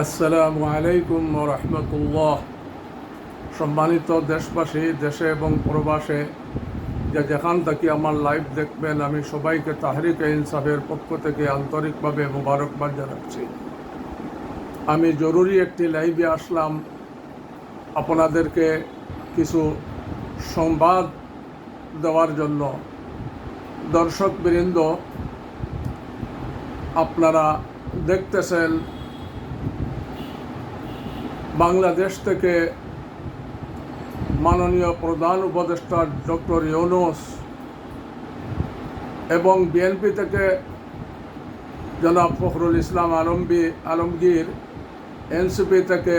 আসসালামু আলাইকুম রহমতুল্লাহ। সম্মানিত দেশবাসী, দেশে এবং প্রবাসে, যে যেখান থেকে আমার লাইভ দেখবেন, আমি সবাইকে তাহরিকে ইনসাফের পক্ষ থেকে আন্তরিকভাবে মোবারকবাদ জানাচ্ছি। আমি জরুরি একটি লাইভে আসলাম। আপনাদেরকে কিছু সংবাদ দেওয়ার জন্য। দর্শক বৃন্দ আপনারা দেখতেছেন বাংলাদেশ থেকে মাননীয় প্রধান উপদেষ্টা ডক্টর ইউনুস এবং বিএনপি থেকে জনাব ফখরুল ইসলাম আলমবি, আলমগীর, এনসিপি থেকে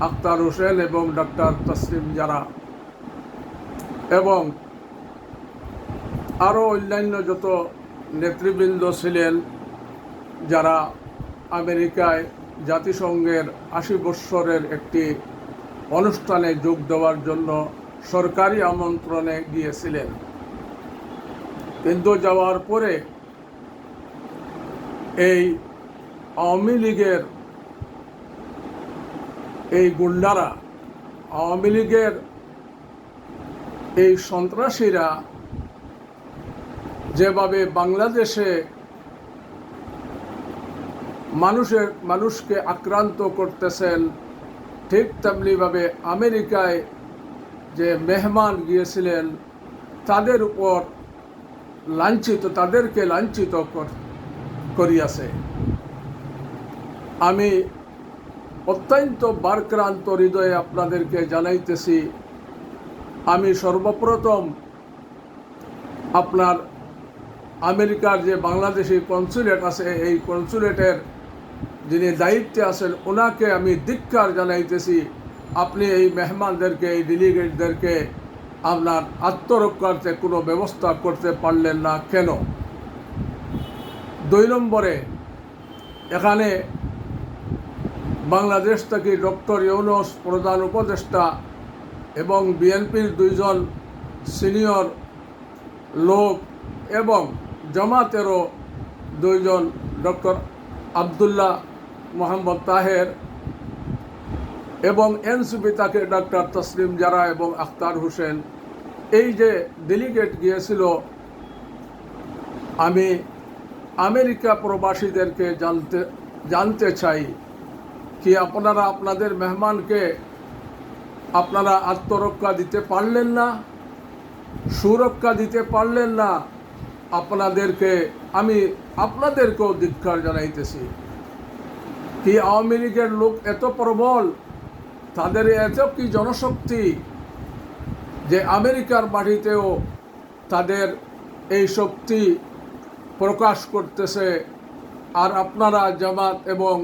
আখতার হোসেন এবং ডক্টর তসলিম জারা এবং আরও অন্যান্য যত নেতৃবৃন্দ ছিলেন যারা আমেরিকায় জাতিসংঘের আশি বৎসরের একটি অনুষ্ঠানে যোগ দেওয়ার জন্য সরকারি আমন্ত্রণে গিয়েছিলেন। কিন্তু যাওয়ার পরে এই আওয়ামী লীগের এই গুন্ডারা, আওয়ামী লীগের এই সন্ত্রাসীরা যেভাবে বাংলাদেশে মানুষের, মানুষকে আক্রান্ত করতেছেন ঠিক তেমনিভাবে আমেরিকায় যে মেহমান গিয়েছিলেন, তাদের উপর লাঞ্ছিত, তাদেরকে লাঞ্ছিত করিয়াছে। আমি অত্যন্ত বারক্রান্ত হৃদয়ে আপনাদেরকে জানাইতেছি, আমি সর্বপ্রথম আপনার আমেরিকার যে বাংলাদেশি কনসুলেট আছে, এই কনসুলেটের যিনি দায়িত্বে আছেন, ওনাকে আমি ধিক্কার জানাইতেছি। আপনি এই মেহমানদেরকে, এই ডেলিগেটদেরকে আপনার আত্মরক্ষার্থে কোনো ব্যবস্থা করতে পারলেন না কেন? দুই নম্বরে, এখানে বাংলাদেশ থেকে ডক্টর ইউনুস প্রধান উপদেষ্টা এবং বিএনপির দুইজন সিনিয়র লোক এবং জামাতেরও দুইজন ডক্টর আবদুল্লাহ মোহাম্মদ তাহের এবং এনসিপি তাকে ডক্টর তসলিম জারা এবং আখতার হোসেন। এই যে ডেলিগেট গিয়েছিল, আমি আমেরিকা প্রবাসীদেরকে জানতে জানতে চাই কি আপনারা আপনাদের মেহমানকে আপনারা আত্মরক্ষা দিতে পারলেন না? সুরক্ষা দিতে পারলেন না? আপনাদেরকে, আমি আপনাদেরকেও ধিক্ষার জানাইতেছি। কি আওয়ামী লীগের লোক এত প্রবল, তাদের এত কি জনশক্তি যে আমেরিকার মাটিতেও তাদের এই শক্তি প্রকাশ করতেছে। আর আপনারা জামাত এবং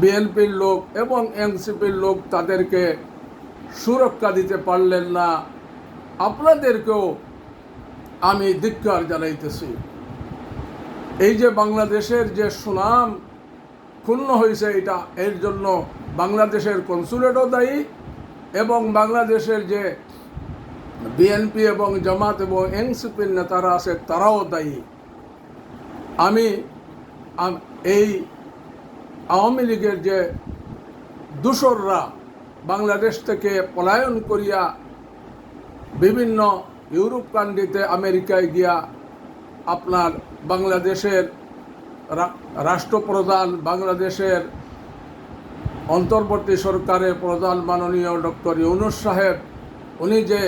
বিএনপির লোক এবং এনসিপির লোক তাদেরকে সুরক্ষা দিতে পারলেন না। আপনাদেরকেও আমি ধিক্কার জানাইতেছি। এই যে বাংলাদেশের যে সুনাম ক্ষুণ্ণ হয়েছে এটা, এর জন্য বাংলাদেশের কনসুলেটও দায়ী এবং বাংলাদেশের যে বিএনপি এবং জামাত এবং এনসিপির নেতারা আছে, তারাও দায়ী। আমি এই আওয়ামী লীগের যে দূষররা বাংলাদেশ থেকে পলায়ন করিয়া বিভিন্ন ইউরোপ কান্ট্রিতে আমেরিকায় গিয়া আপনার বাংলাদেশের রাষ্ট্রপ্রধান বাংলাদেশের অন্তর্বর্তী সরকারের প্রধান মাননীয় ডক্টর ইউনুস সাহেব, উনি যে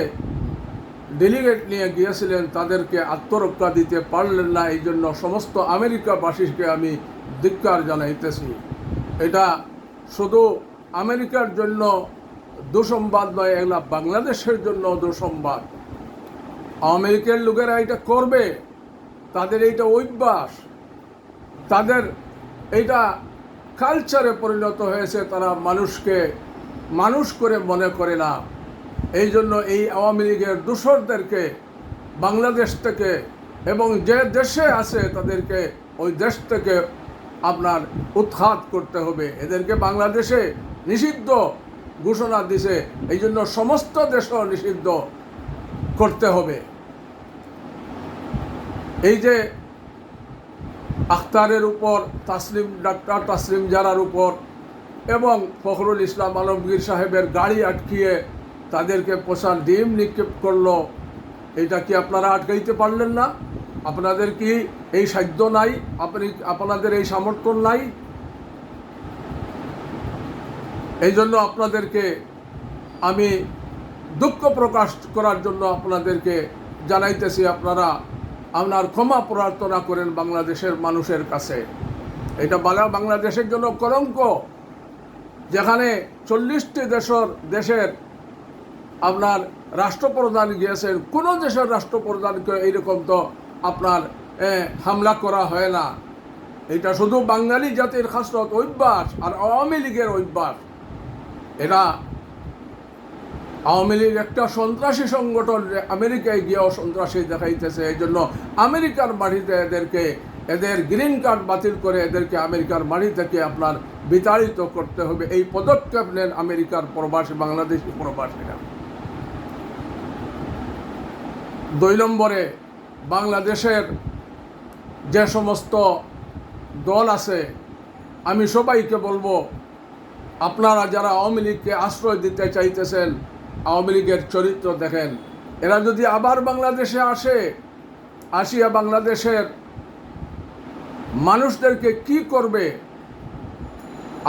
ডেলিগেট নিয়ে গিয়েছিলেন, তাদেরকে আত্মরক্ষা দিতে পারলেন না, এই জন্য সমস্ত আমেরিকাবাসীকে আমি ধিক্কার জানাইতেছি। এটা শুধু আমেরিকার জন্য দুঃসংবাদ নয়, এগুলা বাংলাদেশের জন্য দুঃসংবাদ। আমেরিকার লোকেরা এটা করবে, তাদের এইটা অভ্যাস। তাদের এইটা কালচারে পরিণত হয়েছে, তারা মানুষকে, মানুষ করে মনে করে না। এই জন্য এই আওয়ামী লীগের দূষরদেরকে, বাংলাদেশ থেকে এবং যে দেশে আছে তাদেরকে ওই দেশ থেকে আপনার উৎখাত করতে হবে। এদেরকে বাংলাদেশে নিষিদ্ধ ঘোষণা দিছে, এই জন্য সমস্ত দেশও নিষিদ্ধ করতে হবে। এই যে আখতারের উপর, তাসলিম, ডাক্তার তাসলিম জারার উপর এবং ফখরুল ইসলাম আলমগীর সাহেবের গাড়ি আটকিয়ে তাদেরকে পোষার ডিম নিক্ষেপ করল। এটা কি আপনারা আটকাইতে পারলেন না? আপনাদের কি এই সাধ্য নাই? আপনি, আপনাদের এই সামর্থ্য নাই? এই জন্য আপনাদেরকে আমি দুঃখ প্রকাশ করার জন্য আপনাদেরকে জানাইতেছি আপনারা। আপনার ক্ষমা প্রার্থনা করেন বাংলাদেশের মানুষের কাছে। এটা বালা, বাংলাদেশের জন্য কলঙ্ক। যেখানে চল্লিশটি দেশের দেশের আপনার রাষ্ট্রপ্রধান গিয়েছেন, কোনো দেশের রাষ্ট্রপ্রধানকে এইরকম তো আপনার হামলা করা হয় না। এটা শুধু বাঙালি জাতির খাসরত অভ্যাস আর আওয়ামী লীগের অভ্যাস। এরা আওয়ামী লীগ একটা সন্ত্রাসী সংগঠন আমেরিকায় গিয়েও সন্ত্রাসী দেখাইতেছে। এই জন্য আমেরিকার মাটিতে এদেরকে, এদের গ্রিন কার্ড বাতিল করে এদেরকে আমেরিকার মাটি থেকে আপনার বিতাড়িত করতে হবে। এই পদক্ষেপ নেন আমেরিকার প্রবাসী, বাংলাদেশি প্রবাসীরা। দুই নম্বরে, বাংলাদেশের যে সমস্ত দল আছে, আমি সবাইকে বলব, আপনারা যারা আওয়ামী লীগকে আশ্রয় দিতে চাইতেছেন আওয়ামী লীগের চরিত্র দেখেন। এরা যদি আবার বাংলাদেশে আসে, আসিয়া বাংলাদেশের মানুষদেরকে কি করবে?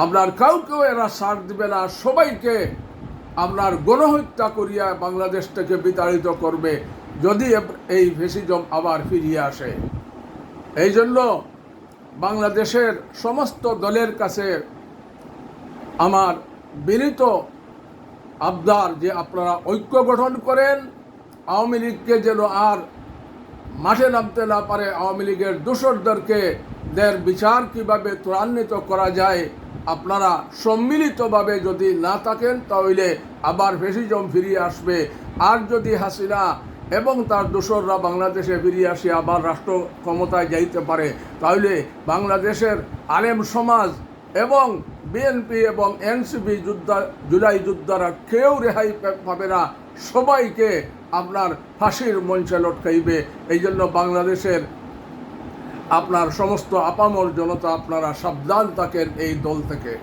আপনার কাউকেও এরা সার দিবে না। সবাইকে আপনার গণহত্যা করিয়া বাংলাদেশ থেকে বিতাড়িত করবে যদি এই ফেসিজম আবার ফিরিয়ে আসে। এই জন্য বাংলাদেশের সমস্ত দলের কাছে আমার বিনীত আবদার যে আপনারা ঐক্য গঠন করেন, আওয়ামী লীগকে যেন আর মাঠে নামতে না পারে, আওয়ামী লীগের দোসরদেরকে দের বিচার কীভাবে ত্বরান্বিত করা যায়, আপনারা সম্মিলিতভাবে যদি না থাকেন, তাহলে আবার ফেসিজম ফিরিয়ে আসবে। আর যদি হাসিনা এবং তার দোসররা বাংলাদেশে ফিরিয়ে আসে, আবার রাষ্ট্র ক্ষমতায় যাইতে পারে, তাহলে বাংলাদেশের আলেম সমাজ এবং বিএনপি এবং এনসিপি যোদ্ধা, জুলাই যোদ্ধারা কেউ রেহাই পাবে না। সবাইকে আপনার ফাঁসির মঞ্চে লটকাইবে। এই জন্য বাংলাদেশের আপনার সমস্ত আপামর জনতা আপনারা সাবধান থাকেন এই দল থেকে।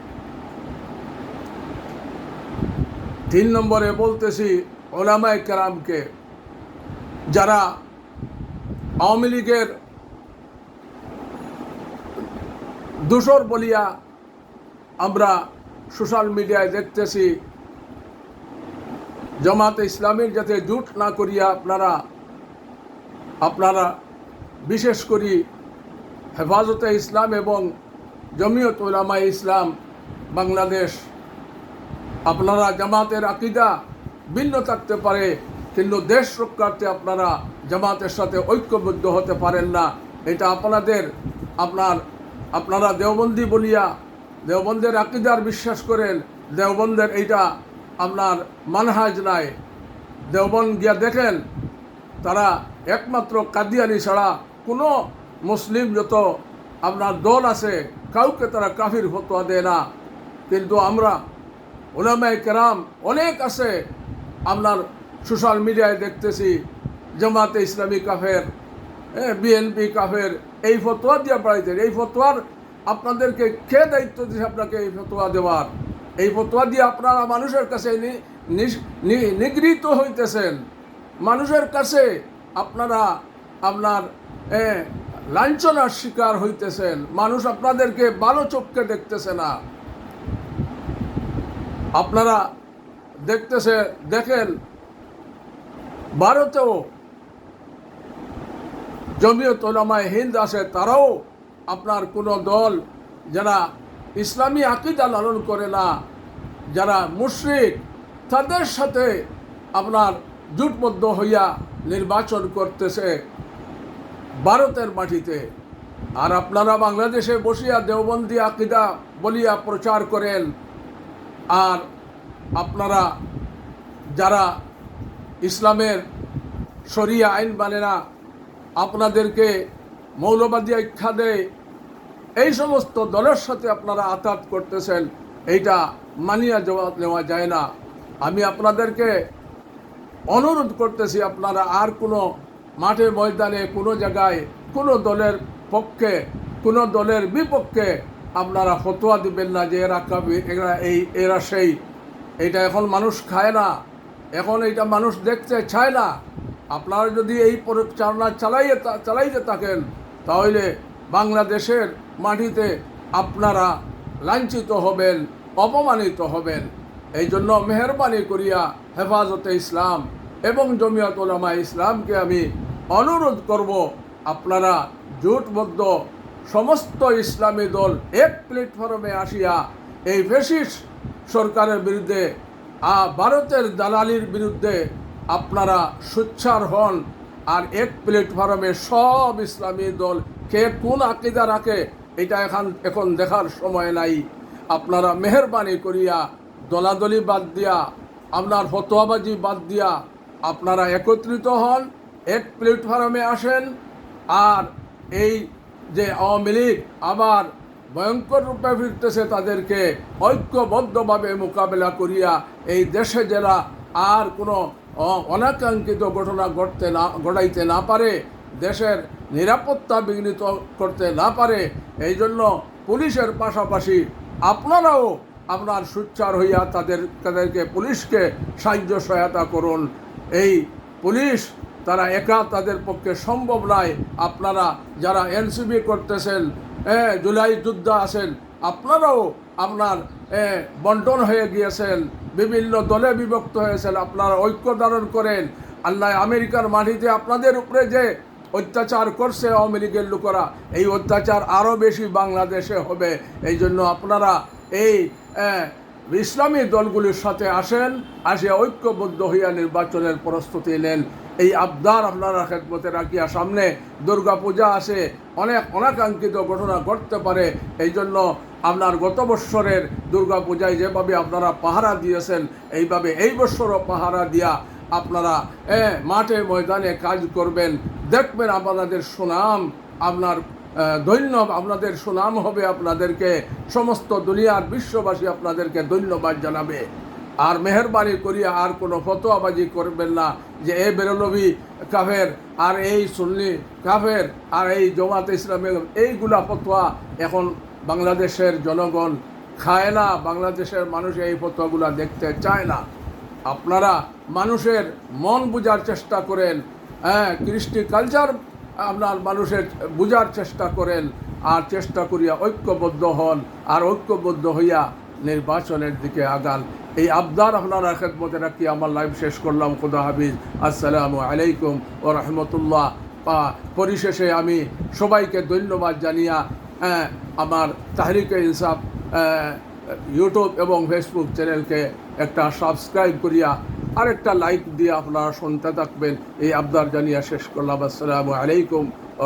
তিন নম্বরে বলতেছি ওলামায় কেরামকে, যারা আওয়ামী লীগের দূষর বলিয়া আমরা সোশ্যাল মিডিয়ায় দেখতেছি, জামাতে ইসলামের যাতে জুট না করিয়া আপনারা আপনারা বিশেষ করি হেফাজতে ইসলাম এবং জমিয়ত উলামা ইসলাম বাংলাদেশ, আপনারা জামাতের আকিদা ভিন্ন থাকতে পারে, কিন্তু দেশ রক্ষার্থে আপনারা জামাতের সাথে ঐক্যবদ্ধ হতে পারেন না। এটা আপনাদের, আপনার, আপনারা দেওবন্দি বলিয়া দেওবন্দের আকিদার বিশ্বাস করেন, দেওবন্দের এইটা আপনার মানহাজ নাই। দেওবন গিয়া দেখেন, তারা একমাত্র কাদিয়ানি ছাড়া কোনো মুসলিম যত আপনার দল আছে, কাউকে তারা কাফির ফতোয়া দেয় না। কিন্তু আমরা ওলামায় কেরাম অনেক আছে আপনার সোশ্যাল মিডিয়ায় দেখতেছি, জামাতে ইসলামী কাফের বিএনপি কাফের, এই ফতোয়া দিয়া পড়াইতেন এই ফতোয়ার আপনাদেরকে কে দায়িত্ব দিয়েছে আপনাকে এই ফতোয়া দেওয়ার? এই ফতোয়া দিয়ে আপনারা মানুষের কাছে নিগৃহীত হইতেছেন। মানুষের কাছে আপনারা আপনার লাঞ্ছনার শিকার হইতেছেন। মানুষ আপনাদেরকে ভালো চোখকে দেখতেছে না। আপনারা দেখতেছে, দেখেন, ভারতেও জমিয়ত ওলামায় হিন্দ আছে, তারাও আপনার কোনো দল যারা ইসলামী আকিদা লালন করে না, যারা মুশরিক, তাদের সাথে আপনার জুটবদ্ধ হইয়া নির্বাচন করতেছে ভারতের মাটিতে। আর আপনারা বাংলাদেশে বসিয়া দেওবন্দি আকিদা বলিয়া প্রচার করেন, আর আপনারা যারা ইসলামের শরিয়া আইন মানে না, আপনাদেরকে মৌলবাদী আখ্যা দেয় এই সমস্ত দলের সাথে আপনারা আতাত করতেছেন, এইটা মানিয়া নেওয়া যায় না। আমি আপনাদেরকে অনুরোধ করতেছি, আপনারা আর কোনো মাঠে ময়দানে, কোনো জায়গায়, কোনো দলের পক্ষে, কোনো দলের বিপক্ষে আপনারা ফতোয়া দিবেন না যে এরা কাবি, এরা এই, এরা সেই। এটা এখন মানুষ খায় না। এখন এইটা মানুষ দেখতে চায় না। আপনারা যদি এই পরিচালনা চালাইয়ে চালাইতে থাকেন তাহলে বাংলাদেশের মাটিতে আপনারা লাঞ্ছিত হবেন, অপমানিত হবেন। এই জন্য মেহরবানি করিয়া হেফাজতে ইসলাম এবং জমিয়ত ওলামা ইসলামকে আমি অনুরোধ করব, আপনারা জোটবদ্ধ সমস্ত ইসলামী দল এক প্ল্যাটফর্মে আসিয়া এই ফেসিস সরকারের বিরুদ্ধে ভারতের দালালির বিরুদ্ধে আপনারা সোচ্চার হন। আর এক প্ল্যাটফর্মে সব ইসলামী দল কে কোন আকিদা রাখে, এটা এখন এখন দেখার সময় নাই। আপনারা মেহরবানি করিয়া, দলাদলি বাদ দিয়া, আপনার ফতোয়াবাজি বাদ দিয়া আপনারা একত্রিত হন, এক প্ল্যাটফর্মে আসেন। আর এই যে আওয়ামী লীগ আবার ভয়ঙ্কর রূপে ফিরতেছে তাদেরকে ঐক্যবদ্ধভাবে মোকাবেলা করিয়া এই দেশে যারা আর কোনো অনাকাঙ্ক্ষিত ঘটনা ঘটতে না ঘটাইতে না পারে, দেশের নিরাপত্তা বিঘ্নিত করতে না পারে এই জন্য পুলিশের পাশাপাশি আপনারাও আপনার সুচ্চার হইয়া তাদের তাদেরকে পুলিশকে সাহায্য সহায়তা করুন। এই পুলিশ তারা একা তাদের পক্ষে সম্ভব নয়। আপনারা যারা এনসিবি করতেছেন হ্যাঁ জুলাই যুদ্ধ আছেন আপনারাও আপনার বন্টন হয়ে গিয়েছেন, বিভিন্ন দলে বিভক্ত হয়েছেন আপনারা ঐক্য ধারণ করেন। আল্লাহ আমেরিকার মাটিতে আপনাদের উপরে যে অত্যাচার করছে আওয়ামী লীগের লোকেরা, এই অত্যাচার আরও বেশি বাংলাদেশে হবে। এই জন্য আপনারা এই ইসলামী দলগুলির সাথে আসেন আসে ঐক্যবদ্ধ হইয়া নির্বাচনের প্রস্তুতি নেন। এই আবদার আপনারা খেদমতে রাখিয়া সামনে দুর্গা পূজা আসে, অনেক অনাকাঙ্ক্ষিত ঘটনা ঘটতে পারে। এই জন্য আপনার গত বৎসরের দুর্গা পূজায় যেভাবে আপনারা পাহারা দিয়েছেন, এইভাবে এই বৎসরও পাহারা দিয়া আপনারা মাঠে ময়দানে কাজ করবেন। দেখবেন আপনাদের সুনাম আপনার আহ, আপনাদের সুনাম হবে আপনাদেরকে সমস্ত দুনিয়ার বিশ্ববাসী আপনাদেরকে ধন্যবাদ জানাবে। আর মেহরবানি করিয়া আর কোনো ফতোয়াবাজি করবেন না যে এ বেরলবি কাফের আর এই সুন্নি কাফের আর এই জমাতে ইসলামী এইগুলা ফতোয়া এখন বাংলাদেশের জনগণ খায় না। বাংলাদেশের মানুষ এই ফতোয়াগুলা দেখতে চায় না। আপনারা মানুষের মন বোঝার চেষ্টা করেন। হ্যাঁ কৃষ্টি কালচার আপনার মানুষের বোঝার চেষ্টা করেন আর চেষ্টা করিয়া ঐক্যবদ্ধ হন আর ঐক্যবদ্ধ হইয়া নির্বাচনের দিকে আগান। এই আবদার আপনারা খেদমতে রাখি আমার লাইভ শেষ করলাম। খুদা হাফিজ। আসসালামু আলাইকুম ও রহমতুল্লাহ। পরিশেষে আমি সবাইকে ধন্যবাদ জানিয়া হ্যাঁ, আমার তাহরিকে ইনসাফ ইউটিউব এবং ফেসবুক চ্যানেলকে একটা সাবস্ক্রাইব করিয়া আরেকটা লাইক দিয়ে আপনারা শুনতে থাকবেন। এই আবদার জানিয়া শেষ করলাম। আসসালামু আলাইকুম।